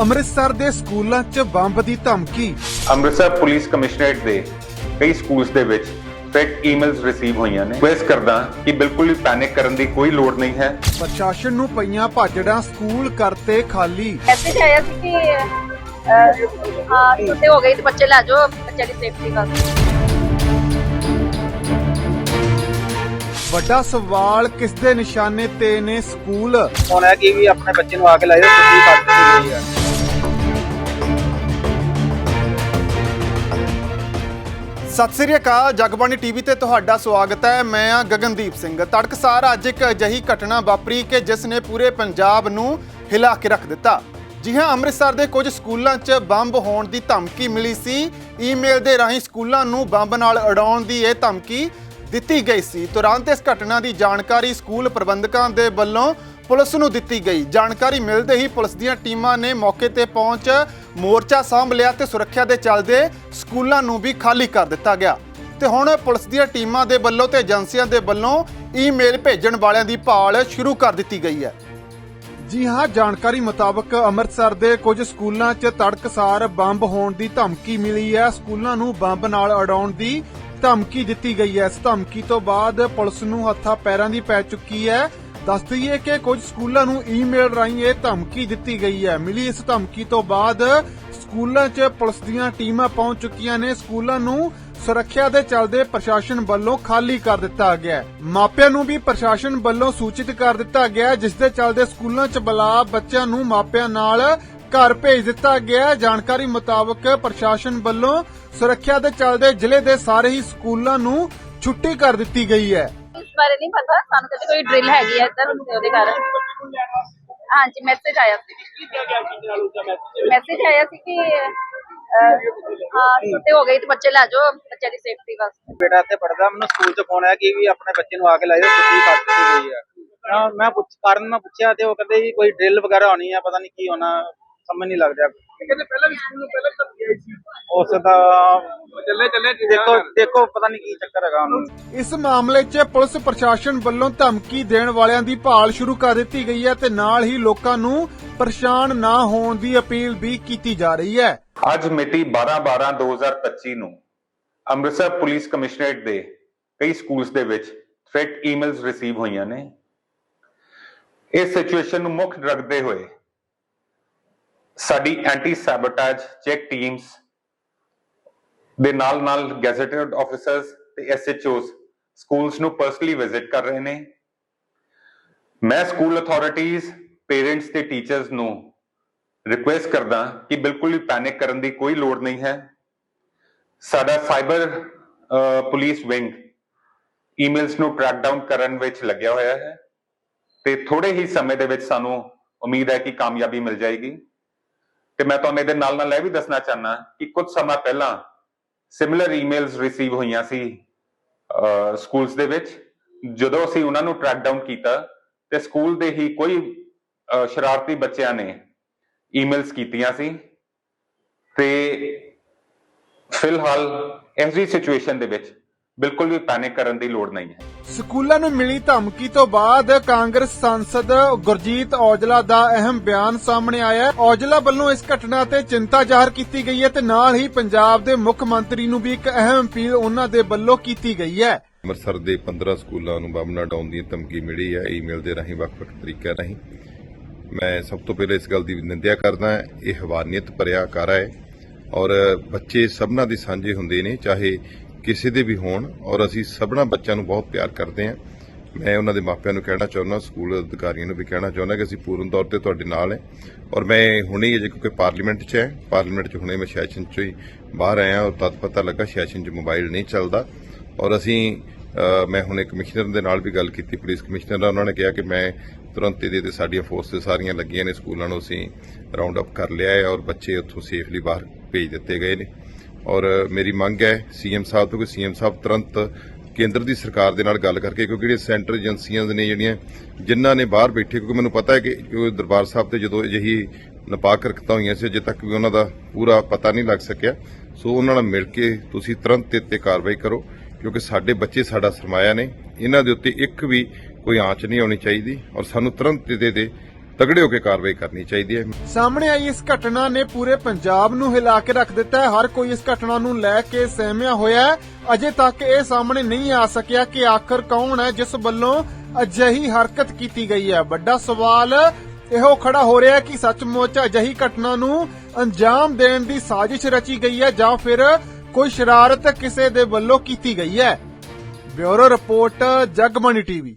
ਅੰਮ੍ਰਿਤਸਰ ਦੇ ਸਕੂਲਾਂ 'ਚ ਬੰਬ ਦੀ ਧਮਕੀ। ਅੰਮ੍ਰਿਤਸਰ ਪੁਲਿਸ ਕਮਿਸ਼ਨਰੇਟ ਦੇ ਕਈ ਸਕੂਲਸ ਦੇ ਵਿੱਚ ਫੇਕ ਈਮੇਲਸ ਰਿਸੀਵ ਹੋਈਆਂ ਨੇ। ਰਿਕੁਐਸਟ ਕਰਦਾ ਕਿ ਬਿਲਕੁਲ ਵੀ ਪੈਨਿਕ ਕਰਨ ਦੀ ਕੋਈ ਲੋੜ ਨਹੀਂ ਹੈ। ਪ੍ਰਸ਼ਾਸਨ ਨੂੰ ਪਈਆਂ ਭਾਜੜਾਂ ਸਕੂਲ ਕਰਤੇ ਖਾਲੀ। ਮੈਸੇਜ ਆਇਆ ਸੀ ਕਿ ਹਾਂ ਛੁੱਟੀ ਹੋ ਗਈ ਤੇ ਬੱਚੇ ਲੈ ਜਾਓ ਬੱਚਿਆਂ ਦੀ ਸੇਫਟੀ ਵਾਸਤੇ ਵੱਡਾ ਸਵਾਲ ਕਿਸ ਦੇ ਨਿਸ਼ਾਨੇ ਤੇ ਨੇ ਸਕੂਲ ਹੁਣ ਹੈ ਕਿ ਵੀ ਆਪਣੇ ਬੱਚੇ ਨੂੰ ਆ ਕੇ ਲੈ ਜਾਓ ਛੁੱਟੀ ਕਰ ਦਿੱਤੀ ਗਈ ਹੈ। ਸਤਿ ਸ੍ਰੀ ਅਕਾਲ, ਜਗਬਾਣੀ ਟੀਵੀ ਤੇ ਤੁਹਾਡਾ ਸਵਾਗਤ ਹੈ। ਮੈਂ ਆ ਗਗਨਦੀਪ ਸਿੰਘ। ਤੜਕਸਾਰ ਅੱਜ ਇੱਕ ਅਜਿਹੀ ਘਟਨਾ ਵਾਪਰੀ ਕਿ ਜਿਸ ਨੇ ਪੂਰੇ ਪੰਜਾਬ ਨੂੰ ਹਿਲਾ ਕੇ ਰੱਖ ਦਿੱਤਾ। ਜੀ ਹਾਂ, ਅੰਮ੍ਰਿਤਸਰ ਦੇ ਕੁਝ ਸਕੂਲਾਂ 'ਚ ਬੰਬ ਹੋਣ ਦੀ ਧਮਕੀ ਮਿਲੀ ਸੀ। ਈਮੇਲ ਦੇ ਰਾਹੀਂ ਸਕੂਲਾਂ ਨੂੰ ਬੰਬ ਨਾਲ ਉਡਾਉਣ ਦੀ ਇਹ ਧਮਕੀ ਦਿੱਤੀ ਗਈ ਸੀ। ਤੁਰੰਤ ਇਸ ਘਟਨਾ ਦੀ ਜਾਣਕਾਰੀ ਸਕੂਲ ਪ੍ਰਬੰਧਕਾਂ ਦੇ ਵੱਲੋਂ ਪੁਲਿਸ ਨੂੰ ਦਿੱਤੀ ਗਈ। ਜਾਣਕਾਰੀ ਮਿਲਦੇ ਹੀ ਪੁਲਿਸ ਦੀਆਂ ਟੀਮਾਂ ਨੇ ਮੌਕੇ ਤੇ ਪਹੁੰਚ ਮੋਰਚਾ ਸਾਂਭ ਲਿਆ ਤੇ ਸੁਰੱਖਿਆ ਦੇ ਚੱਲਦੇ ਸਕੂਲਾਂ ਨੂੰ ਵੀ ਖਾਲੀ ਕਰ ਦਿੱਤਾ ਗਿਆ। ਤੇ ਹੁਣ ਪੁਲਿਸ ਦੀਆਂ ਟੀਮਾਂ ਦੇ ਵੱਲੋਂ ਤੇ ਏਜੰਸੀਆਂ ਦੇ ਵੱਲੋਂ ਈਮੇਲ ਭੇਜਣ ਵਾਲਿਆਂ ਦੀ ਭਾਲ ਸ਼ੁਰੂ ਕਰ ਦਿੱਤੀ ਗਈ ਹੈ। ਜੀ ਹਾਂ, ਜਾਣਕਾਰੀ ਮੁਤਾਬਕ ਅੰਮ੍ਰਿਤਸਰ ਦੇ ਕੁਝ ਸਕੂਲਾਂ 'ਚ ਤੜਕਸਾਰ ਬੰਬ ਹੋਣ ਦੀ ਧਮਕੀ ਮਿਲੀ ਹੈ। ਸਕੂਲਾਂ ਨੂੰ ਬੰਬ ਨਾਲ ਅਡਾਉਣ ਦੀ ਧਮਕੀ ਦਿੱਤੀ ਗਈ ਹੈ। ਇਸ ਧਮਕੀ ਤੋਂ ਬਾਅਦ ਪੁਲਿਸ ਨੂੰ ਹੱਥਾਂ ਪੈਰਾਂ ਦੀ ਪੈ ਚੁੱਕੀ ਹੈ। ਦੱਸ ਦਈਏ ਕਿ ਕੁਝ ਸਕੂਲਾਂ ਨੂੰ ਈਮੇਲ ਰਾਹੀਂ ਇਹ ਧਮਕੀ ਦਿੱਤੀ ਗਈ ਹੈ। ਮਿਲੀ ਇਸ ਧਮਕੀ ਤੋਂ ਬਾਅਦ ਸਕੂਲਾਂ 'ਚ ਪੁਲਿਸ ਦੀਆਂ ਟੀਮਾਂ ਪਹੁੰਚ ਚੁੱਕੀਆਂ ਨੇ। ਸਕੂਲਾਂ ਨੂੰ ਸੁਰੱਖਿਆ ਦੇ ਚਲਦੇ ਪ੍ਰਸ਼ਾਸਨ ਵੱਲੋਂ ਖਾਲੀ ਕਰ ਦਿੱਤਾ ਗਿਆ ਹੈ। ਮਾਪਿਆਂ ਨੂੰ ਵੀ ਪ੍ਰਸ਼ਾਸਨ ਵੱਲੋਂ ਸੂਚਿਤ ਕਰ ਦਿੱਤਾ ਗਿਆ ਜਿਸ ਦੇ ਚਲਦੇ ਸਕੂਲਾਂ 'ਚ ਬੁਲਾ ਬੱਚਿਆਂ ਨੂੰ ਮਾਪਿਆਂ ਨਾਲ ਘਰ ਭੇਜ ਦਿੱਤਾ ਗਿਆ ਜਾਣਕਾਰੀ ਮੁਤਾਬਕ ਪ੍ਰਸ਼ਾਸਨ ਵੱਲੋਂ ਸੁਰੱਖਿਆ ਦੇ ਚਲਦੇ ਜ਼ਿਲ੍ਹੇ ਦੇ ਸਾਰੇ ਹੀ ਸਕੂਲਾਂ ਨੂੰ ਛੁੱਟੀ ਕਰ ਦਿੱਤੀ ਗਈ ਹੈ। ਬਾਰੇ ਨਹੀਂ ਪਤਾ ਸਾਨੂੰ ਕਦੇ ਕੋਈ ਡਰਿਲ ਹੈਗੀ ਹੈ ਇੱਧਰ ਉਹਦੇ ਕਾਰਨ ਹਾਂਜੀ ਮੈਸੇਜ ਆਇਆ ਸੀ ਮੈਸੇਜ ਆਇਆ ਸੀ ਕਿ ਅਹ, ਹਾਂ ਛੁੱਟੀ ਹੋ ਗਈ ਤੇ ਬੱਚੇ ਲੈ ਜਾਓ ਬੱਚਿਆਂ ਦੀ ਸੇਫਟੀ ਵਾਸਤੇ ਬੇਟਾ ਇੱਥੇ ਪੜਦਾ ਮੈਨੂੰ ਸਕੂਲ 'ਚ ਫੋਨ ਆਇਆ ਕਿ ਵੀ ਆਪਣੇ ਬੱਚੇ ਨੂੰ ਆ ਕੇ ਲੈ ਜਾਓ ਛੁੱਟੀ ਕਰ ਦਿੱਤੀ ਗਈ ਹੈ ਮੈਂ- ਮੈਂ ਪੁੱਛ ਕਾਰਨ ਮੈਂ ਪੁੱਛਿਆ ਤੇ ਉਹ ਕਹਿੰਦੇ ਜੀ ਕੋਈ ਡਰਿਲ ਵਗੈਰਾ ਹੋਣੀ ਆ ਪਤਾ ਨਹੀਂ ਕੀ ਹੋਣਾ ਸਮਝ ਨਹੀਂ ਲੱਗ ਰਿਹਾ ਕਹਿੰਦੇ ਪਹਿਲਾਂ ਵੀ ਸਕੂਲ ਨੂੰ ਪਹਿਲਾਂ ਧਮਕੀ ਆਈ ਸੀ। ਉਸ ਦਾ ਚੱਲੇ ਚੱਲੇ ਦੇਖੋ ਦੇਖੋ ਪਤਾ ਨਹੀਂ ਕੀ ਚੱਕਰ ਹੈਗਾ ਉਹਨੂੰ। ਇਸ ਮਾਮਲੇ 'ਚ ਪੁਲਿਸ ਪ੍ਰਸ਼ਾਸਨ ਵੱਲੋਂ ਧਮਕੀ ਦੇਣ ਵਾਲਿਆਂ ਦੀ ਭਾਲ ਸ਼ੁਰੂ ਕਰ ਦਿੱਤੀ ਗਈ ਹੈ ਤੇ ਨਾਲ ਹੀ ਲੋਕਾਂ ਨੂੰ ਪਰੇਸ਼ਾਨ ਨਾ ਹੋਣ ਦੀ ਅਪੀਲ ਵੀ ਕੀਤੀ ਜਾ ਰਹੀ ਹੈ। ਅੱਜ ਮਿਤੀ 12/12/2025 ਨੂੰ ਅੰਮ੍ਰਿਤਸਰ ਪੁਲਿਸ ਕਮਿਸ਼ਨਰੇਟ ਦੇ ਕਈ ਸਕੂਲਸ ਦੇ ਵਿੱਚ ਫੇਕ ਈਮੇਲਸ ਰਿਸੀਵ ਹੋਈਆਂ ਨੇ। ਇਸ ਸਿਚੁਏਸ਼ਨ ਨੂੰ ਮੁੱਖ ਰੱਖਦੇ ਹੋਏ ਸਾਡੀ ਐਂਟੀ ਸੈਬੋਟੇਜ ਚੈੱਕ ਟੀਮਸ ਦੇ ਨਾਲ ਨਾਲ ਗੈਜ਼ਟਡ ਆਫੀਸਰਸ ਤੇ ਐਸਐਚਓਸ ਸਕੂਲਸ ਨੂੰ ਪਰਸਨਲੀ ਵਿਜ਼ਿਟ ਕਰ ਰਹੇ ਨੇ। ਮੈਂ ਸਕੂਲ ਅਥਾਰਟੀਆਂ ਪੇਰੈਂਟਸ ਤੇ ਟੀਚਰਸ ਨੂੰ ਰਿਕੁਐਸਟ ਕਰਦਾ ਕਿ ਬਿਲਕੁਲ ਵੀ ਪੈਨਿਕ ਕਰਨ ਦੀ ਕੋਈ ਲੋੜ ਨਹੀਂ ਹੈ। ਸਾਡਾ ਸਾਈਬਰ ਪੁਲਿਸ ਵਿੰਗ ਈਮੇਲਸ ਨੂੰ ਟਰੈਕ ਡਾਊਨ ਕਰਨ ਵਿੱਚ ਲੱਗਿਆ ਹੋਇਆ ਹੈ ਤੇ ਥੋੜੇ ਹੀ ਸਮੇਂ ਦੇ ਵਿੱਚ ਸਾਨੂੰ ਉਮੀਦ ਹੈ ਕਿ ਕਾਮਯਾਬੀ ਮਿਲ ਜਾਏਗੀ। ਤੇ ਮੈਂ ਤੁਹਾਨੂੰ ਇਹਦੇ ਨਾਲ ਨਾਲ ਇਹ ਵੀ ਦੱਸਣਾ ਚਾਹਨਾ ਕਿ ਕੁਝ ਸਮਾਂ ਪਹਿਲਾਂ ਸਿਮਿਲਰ ਈਮੇਲਸ ਰਿਸੀਵ ਹੋਈਆਂ ਸੀ ਸਕੂਲਸ ਦੇ ਵਿੱਚ, ਜਦੋਂ ਅਸੀਂ ਉਹਨਾਂ ਨੂੰ ਟਰੈਕ ਡਾਊਨ ਕੀਤਾ ਤੇ ਸਕੂਲ ਦੇ ਹੀ ਕੋਈ ਸ਼ਰਾਰਤੀ ਬੱਚਿਆਂ ਨੇ ਈਮੇਲਸ ਕੀਤੀਆਂ ਸੀ ਤੇ ਫਿਲਹਾਲ ਇਸ ਜੀ ਸਿਚੁਏਸ਼ਨ ਦੇ ਵਿੱਚ ਬਿਲਕੁਲ ਵੀ ਪੈਨਿਕ ਕਰਨ ਦੀ ਲੋੜ ਨਹੀਂ ਹੈ। ਸਕੂਲਾਂ ਨੂੰ ਮਿਲੀ ਧਮਕੀ ਤੋਂ ਬਾਅਦ ਕਾਂਗਰਸ ਸੰਸਦ ਗੁਰਜੀਤ ਔਜਲਾ ਦਾ ਅਹਿਮ ਬਿਆਨ ਸਾਹਮਣੇ ਆਇਆ ਹੈ। ਔਜਲਾ ਵੱਲੋਂ ਇਸ ਘਟਨਾ ਤੇ ਚਿੰਤਾ ਜ਼ਾਹਰ ਕੀਤੀ ਗਈ ਹੈ ਤੇ ਨਾਲ ਹੀ ਪੰਜਾਬ ਦੇ ਮੁੱਖ ਮੰਤਰੀ ਨੂੰ ਵੀ ਇੱਕ ਅਹਿਮ ਅਪੀਲ ਉਹਨਾਂ ਦੇ ਵੱਲੋਂ ਕੀਤੀ ਗਈ ਹੈ। ਅੰਮ੍ਰਿਤਸਰ ਦੇ 15 ਸਕੂਲਾਂ ਨੂੰ ਬੰਬ ਡਾਉਣ ਦੀ ਧਮਕੀ ਮਿਲੀ ਹੈ। ਈਮੇਲ ਦੇ ਰਾਹੀਂ ਵੱਖ-ਵੱਖ ਤਰੀਕਿਆਂ ਰਾਹੀਂ। ਮੈਂ ਸਭ ਤੋਂ ਪਹਿਲਾਂ ਇਸ ਗੱਲ ਦੀ ਨਿੰਦਿਆ ਕਰਦਾ ਹਾਂ ਇਹ ਹਵਾਨੀਅਤ ਭਰਿਆ ਕਾਰਾ ਹੈ ਔਰ ਬੱਚੇ ਸਭਨਾਂ ਦੇ ਸਾਂਝੇ ਹੁੰਦੇ ਨੇ ਚਾਹੇ ਕਿਸੇ ਦੇ ਵੀ ਹੋਣ ਔਰ ਅਸੀਂ ਸਭਨਾਂ ਬੱਚਿਆਂ ਨੂੰ ਬਹੁਤ ਪਿਆਰ ਕਰਦੇ ਹਾਂ। ਮੈਂ ਉਹਨਾਂ ਦੇ ਮਾਪਿਆਂ ਨੂੰ ਕਹਿਣਾ ਚਾਹੁੰਦਾ, ਸਕੂਲ ਅਧਿਕਾਰੀਆਂ ਨੂੰ ਵੀ ਕਹਿਣਾ ਚਾਹੁੰਦਾ ਕਿ ਅਸੀਂ ਪੂਰਨ ਤੌਰ ਤੇ ਤੁਹਾਡੇ ਨਾਲ ਹਾਂ। ਔਰ ਮੈਂ ਹੁਣੇ ਹੀ ਅਜੇ ਕਿਉਂਕਿ ਪਾਰਲੀਮੈਂਟ 'ਚ ਹੈ, ਪਾਰਲੀਮੈਂਟ 'ਚ ਹੁਣੇ ਮੈਂ ਸੈਸ਼ਨ 'ਚੋਂ ਹੀ ਬਾਹਰ ਆਇਆ ਔਰ ਤਦ ਪਤਾ ਲੱਗਾ ਸੈਸ਼ਨ 'ਚ ਮੋਬਾਈਲ ਨਹੀਂ ਚੱਲਦਾ। ਔਰ ਅਸੀਂ ਮੈਂ ਹੁਣੇ ਕਮਿਸ਼ਨਰ ਦੇ ਨਾਲ ਵੀ ਗੱਲ ਕੀਤੀ, ਪੁਲਿਸ ਕਮਿਸ਼ਨਰ ਨਾਲ ਉਹਨਾਂ ਨੇ ਕਿਹਾ ਕਿ ਮੈਂ ਤੁਰੰਤ ਇਹਦੇ ਤੇ ਸਾਡੀਆਂ ਫੋਰਸਸ ਸਾਰੀਆਂ ਲੱਗੀਆਂ ਨੇ, ਸਕੂਲਾਂ ਨੂੰ ਅਸੀਂ ਰਾਉਂਡ ਅਪ ਕਰ ਲਿਆ ਹੈ ਔਰ ਬੱਚੇ ਉੱਥੋਂ ਸੇਫਲੀ ਬਾਹਰ ਭੇਜ ਦਿੱਤੇ ਗਏ ਨੇ। ਔਰ ਮੇਰੀ ਮੰਗ ਹੈ ਸੀਐਮ ਸਾਹਿਬ ਤੋਂ ਕਿ ਸੀਐਮ ਸਾਹਿਬ ਤੁਰੰਤ ਕੇਂਦਰ ਦੀ ਸਰਕਾਰ ਦੇ ਨਾਲ ਗੱਲ ਕਰਕੇ, ਕਿਉਂਕਿ ਜਿਹੜੀਆਂ ਸੈਂਟਰ ਏਜੰਸੀਆਂ ਨੇ ਜਿਹੜੀਆਂ, ਜਿਨ੍ਹਾਂ ਨੇ ਬਾਹਰ ਬੈਠੇ, ਕਿਉਂਕਿ ਮੈਨੂੰ ਪਤਾ ਹੈ ਕਿ ਦਰਬਾਰ ਸਾਹਿਬ ਤੇ ਜਦੋਂ ਅਜਿਹੀ ਨਾਪਾਕ ਹਰਕਤਾਂ ਹੋਈਆਂ ਸੀ, ਅਜੇ ਤੱਕ ਵੀ ਉਹਨਾਂ ਦਾ ਪੂਰਾ ਪਤਾ ਨਹੀਂ ਲੱਗ ਸਕਿਆ। ਸੋ ਉਹਨਾਂ ਨਾਲ ਮਿਲ ਕੇ ਤੁਸੀਂ ਤੁਰੰਤ ਤੇ ਕਾਰਵਾਈ ਕਰੋ, ਕਿਉਂਕਿ ਸਾਡੇ ਬੱਚੇ ਸਾਡਾ ਸਰਮਾਇਆ ਨੇ। ਇਹਨਾਂ ਦੇ ਉੱਤੇ ਇੱਕ ਵੀ ਕੋਈ ਆਂਚ ਨਹੀਂ ਆਉਣੀ ਚਾਹੀਦੀ ਔਰ ਸਾਨੂੰ ਤੁਰੰਤ ਇਹਦੇ ਦੇ ਤਗੜੇ ਹੋ ਕੇ ਕਾਰਵਾਈ ਕਰਨੀ ਚਾਹੀਦੀ ਹੈ। ਸਾਹਮਣੇ ਆਈ ਇਸ ਘਟਨਾ ਨੇ ਪੂਰੇ ਪੰਜਾਬ ਨੂੰ ਹਿਲਾ ਕੇ ਰੱਖ ਦਿੱਤਾ ਹੈ। ਹਰ ਕੋਈ ਇਸ ਘਟਨਾ ਨੂੰ ਲੈ ਕੇ ਸਹਿਮਿਆ ਹੋਇਆ ਹੈ। ਅਜੇ ਤੱਕ ਇਹ ਸਾਹਮਣੇ ਨਹੀਂ ਆ ਸਕਿਆ ਕਿ ਆਖਰ ਕੌਣ ਹੈ, ਜਿਸ ਵੱਲੋਂ ਅਜਿਹੀ ਹਰਕਤ ਕੀਤੀ ਗਈ ਹੈ। ਵੱਡਾ ਸਵਾਲ ਇਹੋ ਖੜਾ ਹੋ ਰਿਹਾ ਹੈ ਕਿ ਸੱਚਮੁੱਚ ਅਜਿਹੀ ਘਟਨਾ ਨੂੰ ਅੰਜਾਮ ਦੇਣ ਦੀ ਸਾਜ਼ਿਸ਼ ਰਚੀ ਗਈ ਹੈ ਜਾਂ ਫਿਰ ਕੋਈ ਸ਼ਰਾਰਤ ਕਿਸੇ ਦੇ ਵੱਲੋਂ ਕੀਤੀ ਗਈ ਹੈ। Bureau report Jagbani TV.